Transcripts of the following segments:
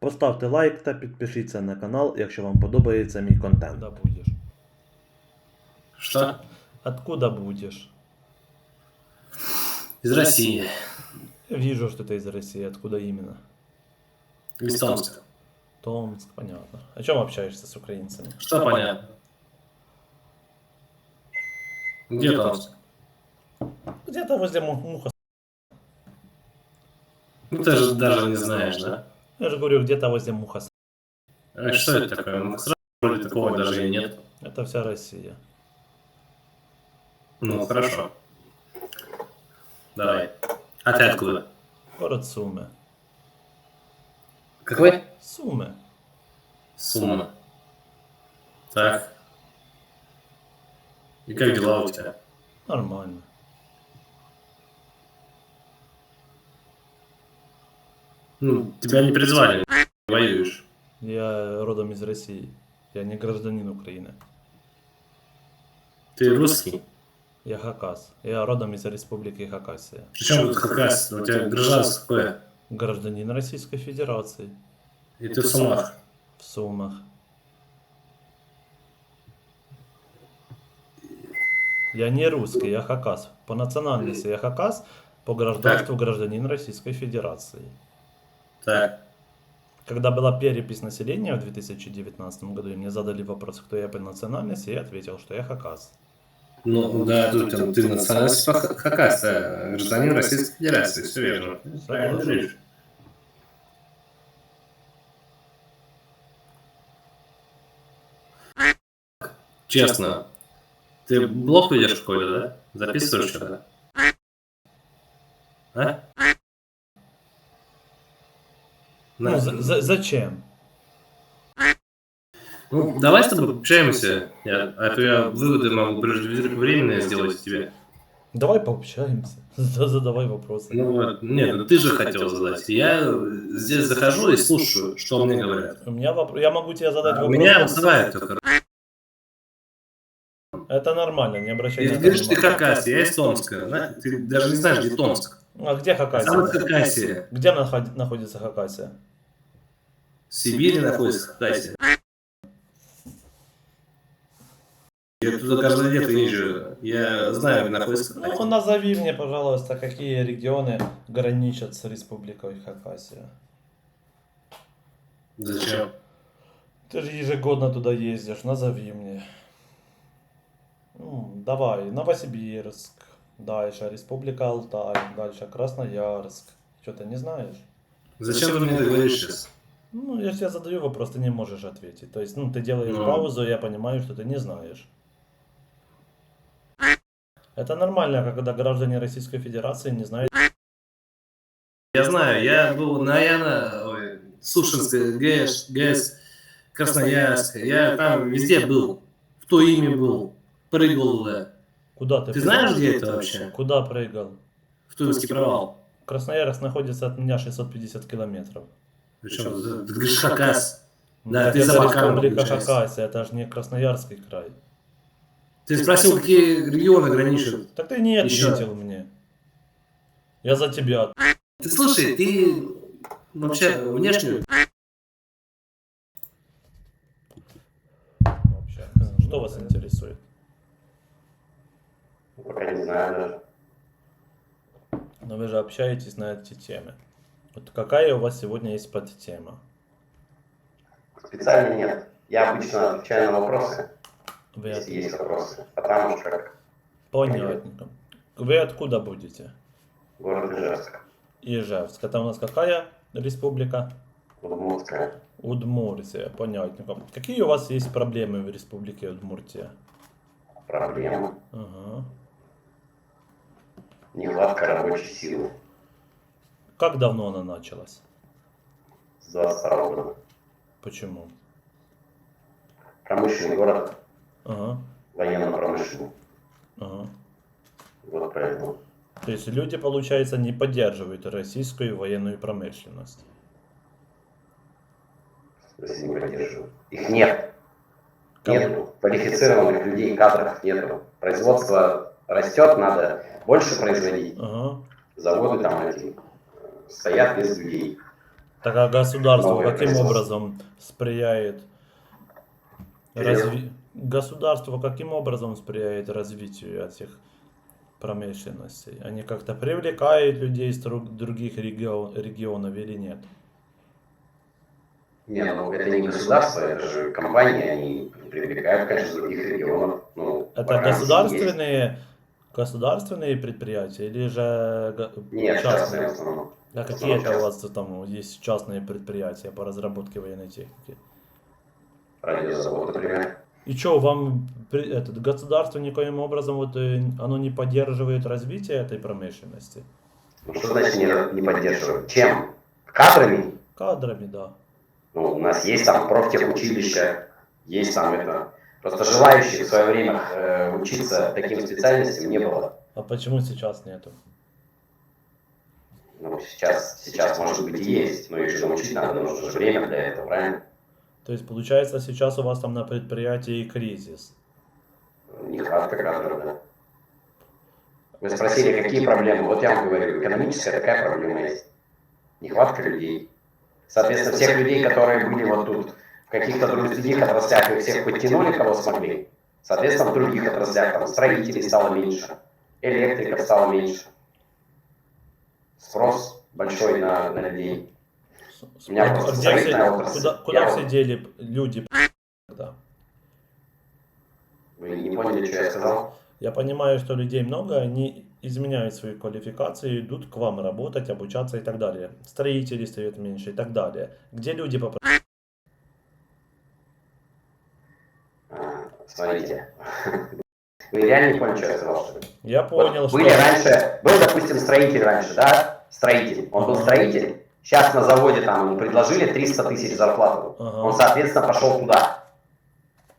Поставте лайк та підпишіться на канал, якщо вам подобається мій контент. Откуда будеш? Что? Откуда будеш? Из России. Вижу, что ты из России. Откуда именно? Из Томска. Томск, понятно. О чем общаешься с украинцами? Что понятно? Где Томск? Где-то возле Му- Муха. Ну ты же даже не знаешь, да? Я же говорю, где-то возле Муха. А что это такое? Ну, сразу вроде такого даже и нет. Это вся Россия. Ну, хорошо. Давай. А ты откуда? Город Сумы. Какой? Сумы. Сумма. Так. И как дела у тебя? Нормально. Ну, тебя не призвали, воюешь. Я родом из России. Я не гражданин Украины. Ты русский? Я Хакас. Я родом из республики Хакасия. Причем тут Хакас? У тебя гражданство какое? Гражданин Российской Федерации. И ты в Сумах. В Сумах. Я не русский, я Хакас. По национальности я Хакас, по гражданству гражданин Российской Федерации. Так. Когда была перепись населения в 2019 году, и мне задали вопрос, кто я по национальности, я ответил, что я Хакас. Ну, да, тут там, ты национальность Ха- Хакас, да, гражданин Российской Федерации, все верно. Правильно говоришь. Честно, ты блог ведешь в школе, да? Записываешь что-то? А? Ну, На- за- за- зачем? Ну, давай с тобой общаемся, я, а то я выводы могу преждевременные сделать тебе. Давай пообщаемся. За- Задавай вопросы. Ну вот, нет, ну ты же хотел задать. Я здесь захожу и слушаю, что мне говорят. У меня вопрос. Я могу тебе задать А У вопрос. меня вызывает только. Это нормально, не обращай на Ты говоришь, ты внимания. Хакасия, я из Томска. Ты даже не знаешь, где Томск. А где Сам Хакасия? Хакасия. Где наход- находится Хакасия? В Сибири находится Хакасия. Я туда каждое лето езжу. Я знаю, где находится Ну, Хакасия. назови мне, пожалуйста, какие регионы граничат с республикой Хакасия. Зачем? Ты же ежегодно туда ездишь, назови мне. Ну, давай, Новосибирск, дальше Республика Алтай, дальше Красноярск. Что ты не знаешь? Зачем ты мне это говоришь сейчас? Ну, я тебе задаю вопрос, ты не можешь ответить. То есть, ну, ты делаешь Ну. паузу, я понимаю, что ты не знаешь. Это нормально, когда граждане Российской Федерации не знают. Я знаю, я был на Яна, ой, Сушинской, ГЭС, ГЭС, Красноярск. Я там везде был. В то имя был. Прыгал туда. Куда ты Ты прыгал? знаешь, где это вообще? Куда прыгал? В Туинский провал. Красноярск находится от меня 650 километров. Причем, ты, ты говоришь Хакас. Да, ты за Республика. Хакасия, это же не Красноярский край. Ты спросил, какие регионы граничат. Так ты не ответил мне. Я за тебя. Ты слушай, ты вообще внешне... Вообще. Что вас интересует? Пока не знаю даже. Но вы же общаетесь на эти темы. Вот какая у вас сегодня есть подтема? Специально нет. Я обычно отвечаю на вопросы, Вы если от- есть вопросы. А там уж как Понятненько. Вы откуда будете? город Ижевск, Ижевск. Это у нас какая республика? Удмуртская. Удмуртия. Понятненько. Какие у вас есть проблемы в республике Удмуртия? Проблема. Ага. Нехватка рабочей силы Как давно она началась? 22 года. Почему? Промышленный город, Ага. военно-промышленный. Ага. Вот поэтому. То есть люди, получается, не поддерживают российскую военную промышленность. Если не поддерживаю. Их нет. Нету. Квалифицированных людей, кадров нету. Производство растет, надо больше производить. Ага. Заводы там эти стоят без людей. Так а государство Новое каким образом сприяет разви... Государство каким образом сприяет развитию этих промышленностей? Они как-то привлекают людей из друг- других регион- регионов или нет? Не, ну это не государство, это же компании, они привлекают, конечно, с других регионов. Ну, Это вакансии есть. Государственные предприятия или же Нет, частные. А какие это у вас там есть частные предприятия по разработке военной техники? Радиозавод, например. И что, вам этот, государство никоим образом вот, э, оно не поддерживает развитие этой промышленности? Ну, что значит не, не поддерживают? Чем? Кадрами? Кадрами, да. Ну, у нас есть там профтехучилища, есть там это. Просто желающих в свое время э, учиться таким специальностям не было. А почему сейчас нету? Ну, сейчас, сейчас, может быть, и есть, но их же научить надо, нужно же время для этого, правильно? То есть, получается, сейчас у вас там на предприятии кризис. Нехватка кадров, да. Вы спросили, какие проблемы? Вот я вам говорю, экономическая такая проблема есть. Нехватка людей. Соответственно, всех людей, которые были вот тут каких-то других отраслях, их всех подтянули, кого смогли. Соответственно, в других отраслях там строителей стало меньше, электриков стало меньше. Спрос большой на, на людей. У меня просто строительная все- куда, куда все дели люди тогда? Вы не поняли, что я сказал? Я понимаю, что людей много, они изменяют свои квалификации, идут к вам работать, обучаться и так далее. Строителей стает меньше и так далее. Где люди по А, Смотрите. Вы реально не поняли, что я сказал, что ли? Я Вот понял, что... были раньше, был, допустим, строитель раньше, да? Строитель. Он был строитель. Сейчас на заводе там ему предложили 300 тысяч зарплату. Ага. Он, соответственно, пошел туда.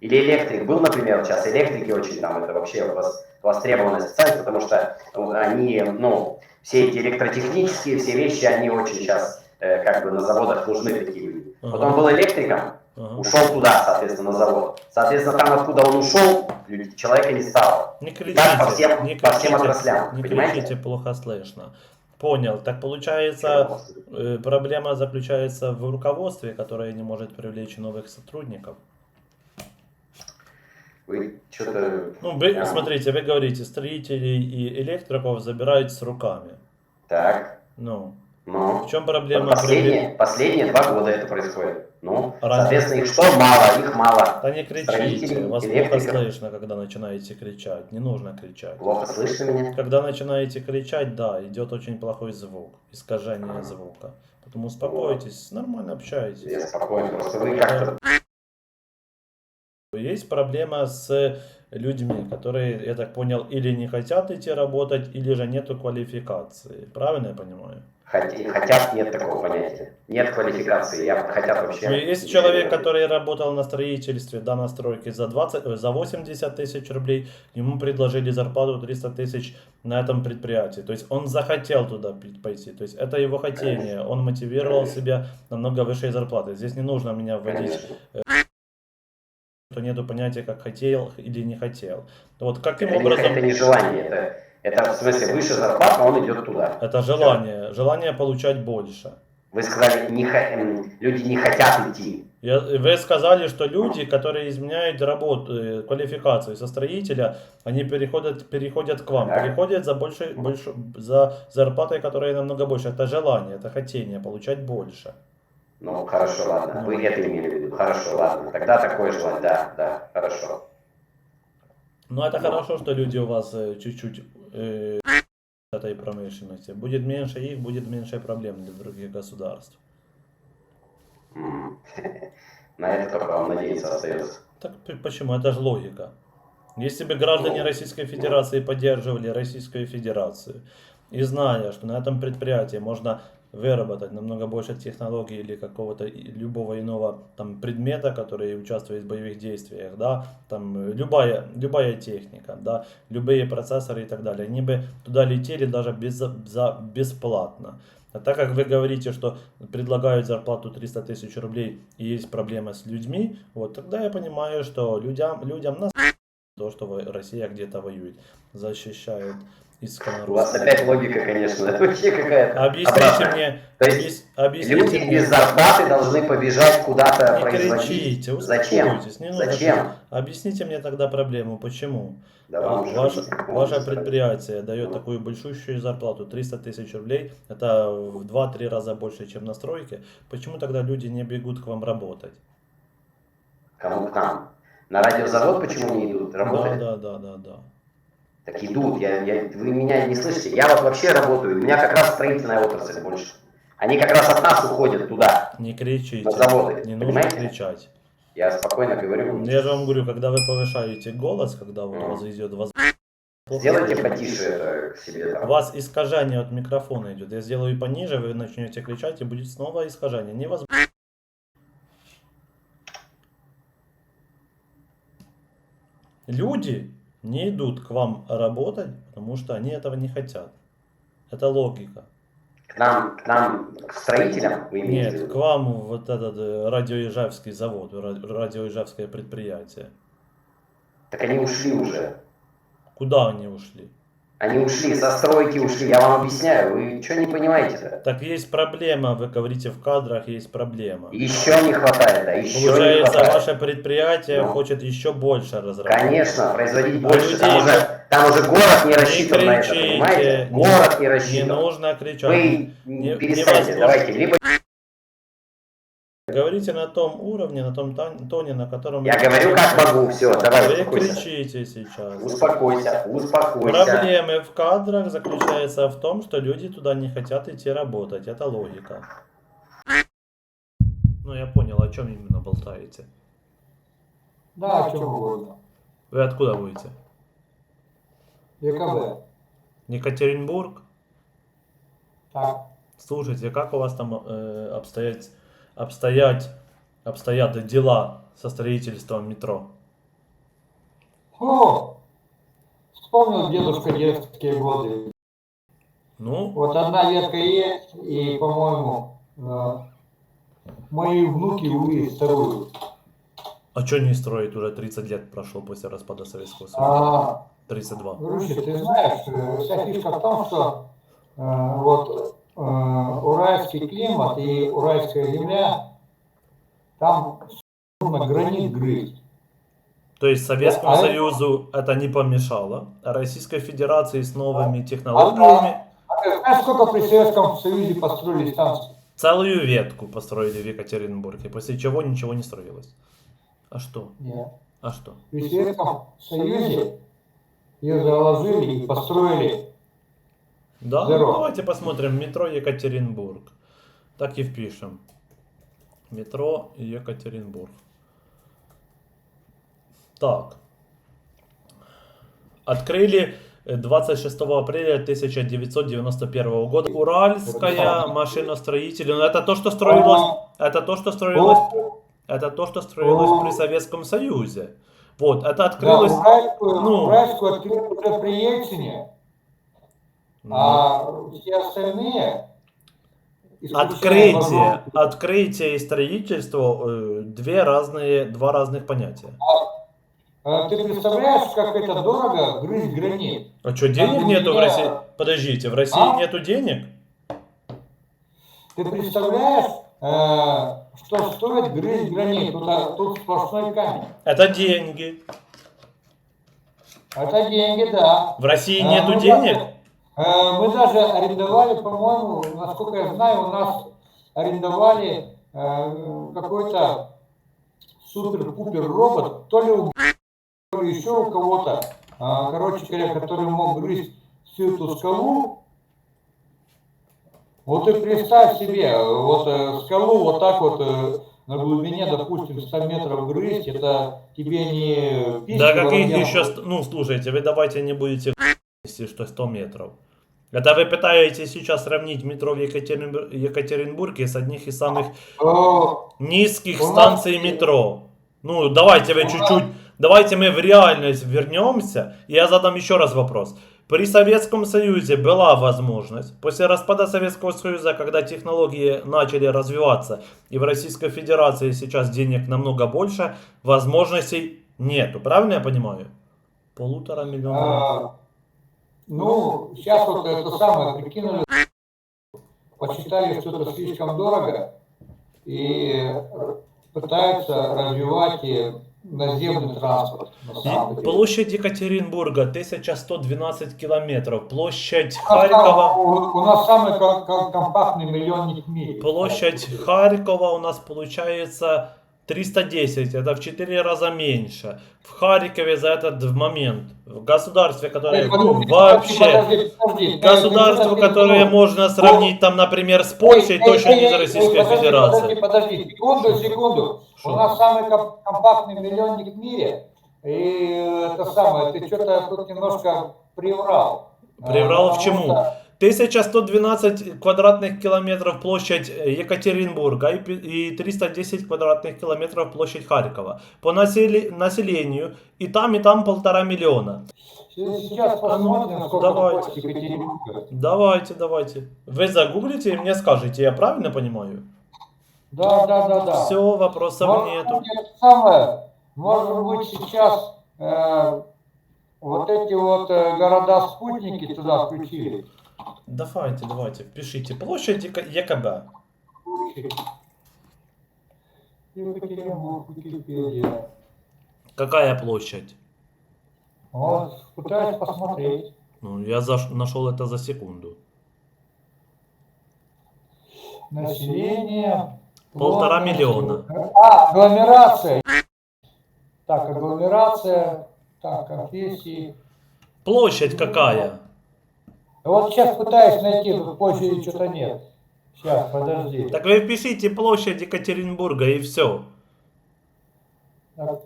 Или электрик был, например, сейчас электрики очень там, это вообще вос- востребованная специальность, потому что ну, они, ну, все эти электротехнические, все вещи, они очень сейчас э, как бы на заводах нужны такие люди. Вот Ага. он был электриком, Ага. ушел туда, соответственно, на завод. Соответственно, там, откуда он ушел, человека не стало. Не кричите, Так по всем- не по всем кричите, отраслям, не понимаете? кричите, плохо слышно. Понял. Так получается, э, проблема заключается в руководстве, которое не может привлечь новых сотрудников. Вы что-то... Ну, вы, Ага. смотрите, вы говорите, строителей и электриков забирают с руками. Так, Ну, ну... в чем проблема? последние, последние два года это происходит. Ну, А раньше? соответственно, их что мало, их мало. Да не кричите, вас плохо слышно, когда начинаете кричать. Не нужно кричать. Плохо слышно меня? Когда начинаете кричать, да, идет очень плохой звук, искажение звука. Поэтому успокойтесь, нормально общайтесь. Я спокойно, просто вы как-то... Есть проблема с людьми, которые, я так понял, или не хотят идти работать, или же нету квалификации. Правильно я понимаю? хот- Хотят, нет такого понятия. Нет квалификации, я хотят вообще... Ну, Есть человек, который работал на строительстве, да, на стройке за, 20, ой, за 80 тысяч рублей, ему предложили зарплату 300 тысяч на этом предприятии. То есть он захотел туда пойти. То есть это его хотение. Он мотивировал себя намного высшей зарплаты. Здесь не нужно меня вводить Конечно. Что нету понятия, как хотел или не хотел. Вот каким Это, не, образом это не желание, это, это в смысле выше зарплата, он идет туда. это желание, желание получать больше. Вы сказали, не, люди не хотят идти. Я- вы сказали, что люди, которые изменяют работу, э, квалификацию со строителя, они переходят, переходят к вам, Так. переходят за больше, больше, за зарплатой, которая намного больше. Это желание, это хотение получать больше. Ну, хорошо, ладно. Вы это имели в виду. Хорошо, ладно. Тогда такое желание. Да, да, хорошо. Но это хорошо, что люди у вас э, чуть-чуть э, этой промышленности. Будет меньше их, будет меньше проблем для других государств. На это только вам надеяться остается. Так почему? Это же логика. Если бы граждане Ну, Российской Федерации поддерживали Российскую Федерацию и зная, что на этом предприятии можно выработать намного больше технологий или какого-то любого иного там предмета, который участвует в боевых действиях, да, там любая, любая техника, да, любые процессоры и так далее, они бы туда летели даже без, за бесплатно. А так как вы говорите, что предлагают зарплату 300 тысяч рублей и есть проблема с людьми, вот тогда я понимаю, что людям, людям на то, что Россия где-то воюет, защищает исконно У вас опять логика, конечно, вообще какая-то Объясните обратная. мне, То есть объяс- объясните Люди мне. без зарплаты должны побежать куда-то Не производить. кричите, Зачем? не Зачем? Объясните мне тогда проблему, почему? Да вам же ваше, ваше предприятие дает такую большущую зарплату, 300 тысяч рублей, это в 2-3 раза больше, чем на стройке. Почему тогда люди не бегут к вам работать? Кому к нам? На радиозавод почему не идут Да, работать? да, да, да, да. Так идут, я, я- вы меня не слышите? Я вот вообще работаю, у меня как раз строительная отрасль больше. Они как раз от нас уходят туда. Не кричите, На заводы, не нужно понимаете? кричать. Я спокойно говорю. Я же вам говорю, когда вы повышаете голос, когда вот у вас идет воз... Сделайте потише это к себе У там. вас искажение от микрофона идет. Я сделаю пониже, вы начнете кричать, и будет снова искажение. Невозможно. Люди не идут к вам работать, потому что они этого не хотят. Это логика. К нам, к нам, к строителям вы имеете Нет, к вам вот этот э, радиоижевский завод, ра- радиоижевское предприятие. Так они ушли уже. Куда они ушли? Они ушли, со стройки ушли. Я вам объясняю, вы что не понимаете-то? Так есть проблема, вы говорите в кадрах, есть проблема. Еще не хватает, да, еще не Получается, хватает. ваше предприятие Ну. хочет еще больше разработать. Конечно, производить А больше. Там уже, там уже город не Не рассчитан на это, кричите, понимаете? не- Город не Не рассчитан. нужно кричать. Вы Не- перестаньте, невозможно. давайте. Либо Говорите на том уровне, на том тон- тоне, на котором... я говорю, как могу, все, давай, Вы успокойся. кричите сейчас. Успокойся, успокойся. Проблемы в кадрах заключаются в том, что люди туда не хотят идти работать. Это логика. Ну, я понял, о чем именно болтаете. Да, о чем угодно. Вы откуда будете? ЕКБ. Екатеринбург? Так. Слушайте, как у вас там э, обстоять, обстоять, обстоят дела со строительством метро? О, вспомнил дедушка детские годы. Ну, Вот одна ветка есть, и, по-моему, э, мои внуки увидят вторую. а что не строить? Уже 30 лет прошло после распада Советского Союза. А, 32. Груши, ты знаешь, э, вся фишка в том, что э, вот уральский климат и уральская земля, там нужно гранит грызть. То есть Советскому А- Союзу это не помешало, а Российской Федерации с новыми технологиями А ты знаешь, сколько при Советском Союзе построили станций? целую ветку построили в Екатеринбурге, после чего ничего не строилось. А что? Нет. А что? При Советском Союзе ее заложили и построили. Да, ну, давайте посмотрим метро Екатеринбург. Так и впишем. Метро Екатеринбург. Так. Открыли э, 26 апреля 1991 года. Уральская машиностроитель. Ну, это то, что строилось. Это то, что строилось. Это то, что строилось при Советском Союзе. Вот, это Да, открылось. уральскую, ну. уральскую открыли уже при Ельцине, а все остальные... Открытие, возможность- открытие и строительство э, две разные, два разных понятия. А Ты представляешь, как это дорого грызть гранит? А что, денег Там нету в я- России? Подождите, в России А? нету денег? Ты представляешь, э, что стоит грызть гранит? Тут, а, тут сплошной камень. Это деньги. Это деньги, да. В России А, нету ну, денег? Э, Мы даже арендовали, по-моему, насколько я знаю, у нас арендовали какой-то супер-пупер робот, то ли у то ли еще у кого-то, короче говоря, который мог грызть всю эту скалу. Вот и представь себе, вот э, скалу вот так вот э, на глубине, допустим, 100 метров грызть, это тебе не пища Да воробьям. еще... Ну, слушайте, вы давайте не будете если что 100 метров. Это вы пытаетесь сейчас сравнить метро в Екатеринбур- Екатеринбурге с одних из самых низких станций метро. Ну, давайте вы чуть-чуть, давайте мы в реальность вернемся. И я задам еще раз вопрос. При Советском Союзе была возможность, после распада Советского Союза, когда технологии начали развиваться, и в Российской Федерации сейчас денег намного больше, возможностей нету. Правильно я понимаю? Полутора миллиона. А, Ну, сейчас вот это самое прикинули, посчитали, что это слишком дорого, и пытаются развивать и наземный транспорт. На. Площадь Екатеринбурга 1112 километров. Площадь Харькова. У, у нас самый ком- ком- компактный миллионник в мире. Площадь Харькова у нас получается 310. Это в 4 раза меньше. В Харькове за этот момент. В государстве, которое вообще... Государство, которое можно сравнить там, например, с Польшей, точно не с Российской Федерацией. Подожди, подожди, секунду, секунду. Что? У нас самый ком- компактный миллионник в мире. И это самое, ты что-то тут немножко приврал. Приврал А, в чему? что 1112 квадратных километров площадь э, Екатеринбурга и пи- и 310 квадратных километров площадь Харькова. По населению и там, и там полтора миллиона. Сейчас посмотрим, сколько Давайте. Екатеринбурга. Давайте, давайте. Вы загуглите и мне скажете, я правильно понимаю? Да, да, да, да. Все, вопросов Может нету. самое, может быть, сейчас э, вот эти вот э, города-спутники туда включили. Давайте, давайте, пишите. Площадь ЕКБ. Какая площадь? Вот, пытаюсь посмотреть. Ну, я заш- нашел это за секунду. Население. Полтора миллиона. А, агломерация. Так, агломерация. Так, конфессии. Площадь какая? Вот сейчас пытаюсь найти, тут площади что-то нет. Сейчас, подожди. Так вы пишите площадь Екатеринбурга и все. Так,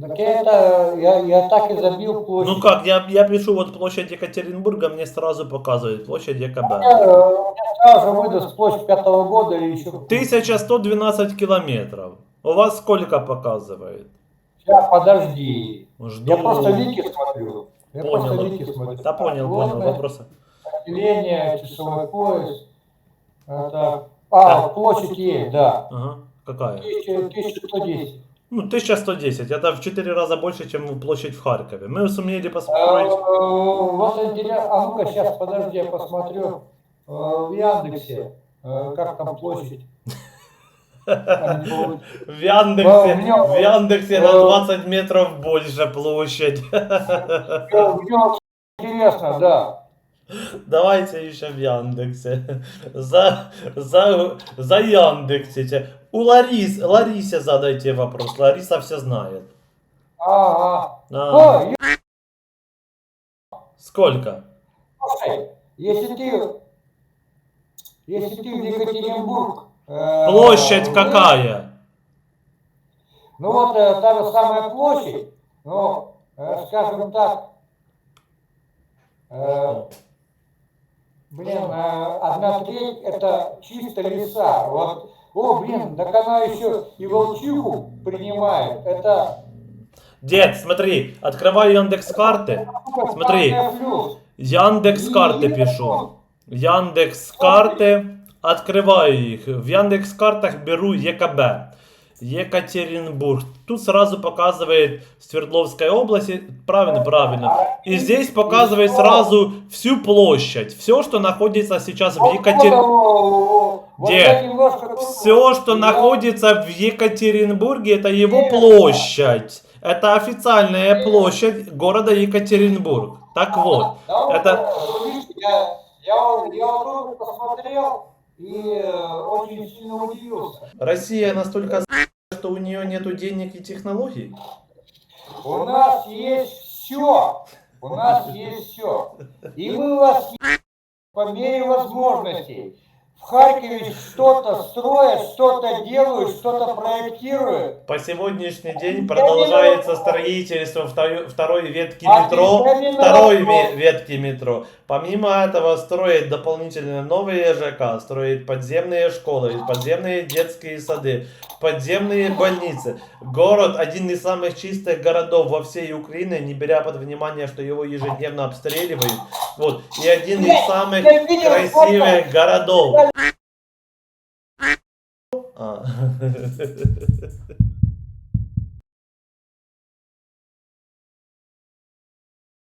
так я это, я, я так и забил площадь. Ну как, я, я пишу вот площадь Екатеринбурга, мне сразу показывает площадь Я, ЕКБ. у меня сразу выдаст площадь пятого года или еще. 1112 километров. У вас сколько показывает? Сейчас, подожди. Жду. Я просто вики смотрю. Я просто Понял. смотрю. Да понял, понял, Плотность, вопросы. Население, часовой пояс. Это, а, площадь есть, да. Ага, какая? 1000 1110. Ну, 1110, это в 4 раза больше, чем площадь в Харькове. Мы сумели построить... Вот интересно, а ну-ка сейчас, подожди, я посмотрю э, в Яндексе, э, как там площадь. В Яндексе, в Яндексе на Э, 20 метров больше площадь. Мне Интересно, да. Давайте еще в Яндексе. За, за, за Яндексите. У Ларис, Ларисе задайте вопрос. Лариса все знает. Ага. А, О, сколько? слушай, если ты, если ты в Екатеринбург... э, Площадь выйдешь, какая? Ну вот э, та же самая площадь, ну, э, скажем так, э, блин, э, одна треть это чисто леса. Вот, о, блин, так она еще и волчиху принимает. Это Дед, смотри, открываю Яндекс карты. Смотри. Яндекс карты пишу. Яндекс карты. Открываю их. В Яндекс картах беру ЕКБ. Екатеринбург. Тут сразу показывает Свердловская область. Правильно, правильно. И здесь показывает сразу всю площадь. Все, что находится сейчас в Екатеринбурге. Все, что находится в Екатеринбурге, это его площадь. Это официальная площадь города Екатеринбург. Так вот, это- я, я, я посмотрел и э, очень сильно удивился. Россия настолько что у нее нету денег и технологий. У нас есть все. У нас есть все. И мы вас по мере возможностей. В Харькове что-то строят, что-то делают, что-то проектируют. По сегодняшний день продолжается строительство второй, второй ветки метро. Второй ветки метро. Помимо этого строит дополнительно новые ЖК, строит подземные школы, подземные детские сады, подземные больницы. Город один из самых чистых городов во всей Украине, не беря под внимание, что его ежедневно обстреливают. Вот. И один из самых красивых городов. А.